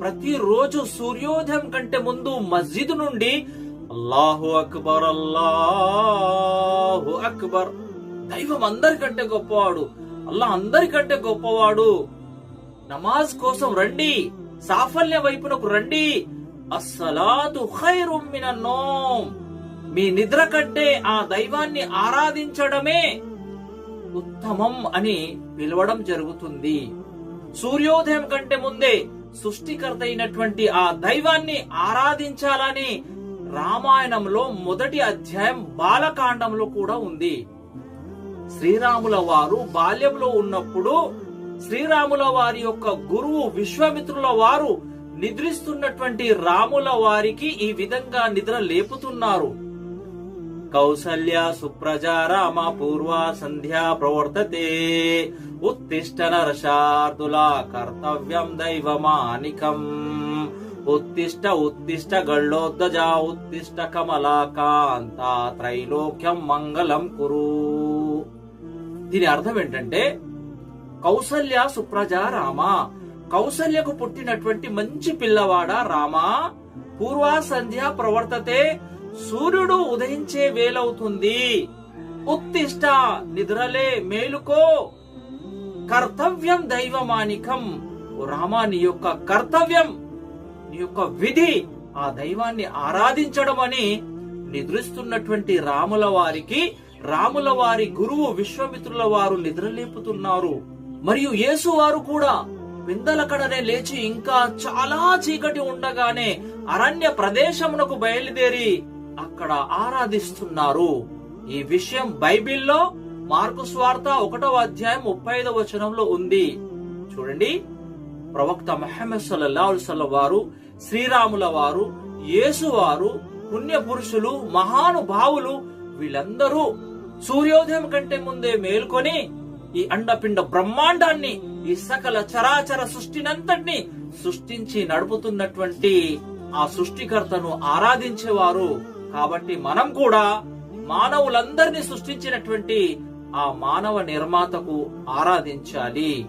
ప్రతిరోజు సూర్యోదయం కంటే ముందు మస్జిద్ నుండి అల్లాహు అక్బర్ అల్లాహు అక్బర్. దైవం అందరికంటే గొప్పవాడు. అల్లా అందరికంటే గొప్పవాడు. నమాజ్ కోసం రండి. సాఫల్య వైపునకు రండి. అస్సలాతు ఖైరుం మినన్ నోమ్ మీ నిద్ర కంటే ఆ దైవాన్ని ఆరాధించడమే ఉత్తమం అని పిలవడం జరుగుతుంది. సూర్యోదయం కంటే ముందే సృష్టికర్త అయినటువంటి ఆ దైవాన్ని ఆరాధించాలని రామాయణంలో మొదటి అధ్యాయం బాలకాండంలో కూడా ఉంది. శ్రీరాముల వారు బాల్యంలో ఉన్నప్పుడు శ్రీరాముల వారి యొక్క గురువు విశ్వామిత్రుల వారు నిద్రిస్తున్నటువంటి రాముల వారికి ఈ విధంగా నిద్ర లేపుతున్నారు. కౌసల్య సుప్రజారామ పూర్వ సంధ్యా ప్రవర్తతే. ఉత్తిష్ట నరశార్దుల కర్తవ్యం దైవమానికం. ఉత్తిష్ట ఉత్తిష్ట గళ్ళోద్దజ ఉత్తిష్ట కమలాకాంత త్రైలోక్యం మంగళం కురు. దీని అర్థం ఏంటంటే కౌసల్య సుప్రజ రామ కౌసల్యకు పుట్టినటువంటి మంచి పిల్లవాడ రామ? పూర్వ సంధ్య ప్రవర్తతే సూర్యుడు ఉదయించే వేలవుతుంది. ఉత్తిష్ట నిద్రలే మేలుకో. కర్తవ్యం దైవమానికం. రామా నీ యొక్క కర్తవ్యం నీ యొక్క విధి ఆ దైవాన్ని ఆరాధించడం అని నిద్రిస్తున్నటువంటి రాముల వారికి రాముల వారి గురువు విశ్వమిత్రుల వారు నిద్రలేపుతున్నారు. మరియు యేసు వారు కూడా విందలకడనే లేచి ఇంకా చాలా చీకటి ఉండగానే అరణ్య ప్రదేశమునకు బయలుదేరి అక్కడ ఆరాధిస్తున్నారు. ఈ విషయం బైబిల్లో మార్కు స్వార్త ఒకటవ అధ్యాయం ముప్పై ఐదవ వచనంలో ఉంది. చూడండి. ప్రవక్త మహమ్మద్ సల్లల్లాహు వారు శ్రీరాముల వారు యేసువారు పుణ్యపురుషులు పుణ్య పురుషులు మహానుభావులు వీళ్ళందరూ సూర్యోదయం కంటే ముందే మేల్కొని ఈ అండపిండ బ్రహ్మాండాన్ని ఈ సకల చరాచర సృష్టినంతటిని సృష్టించి నడుపుతున్నటువంటి ఆ సృష్టికర్తను ఆరాధించేవారు. కాబట్టి మనం కూడా మానవులందరినీ సృష్టించినటువంటి ఆ మానవ నిర్మాతకు ఆరాధించాలి.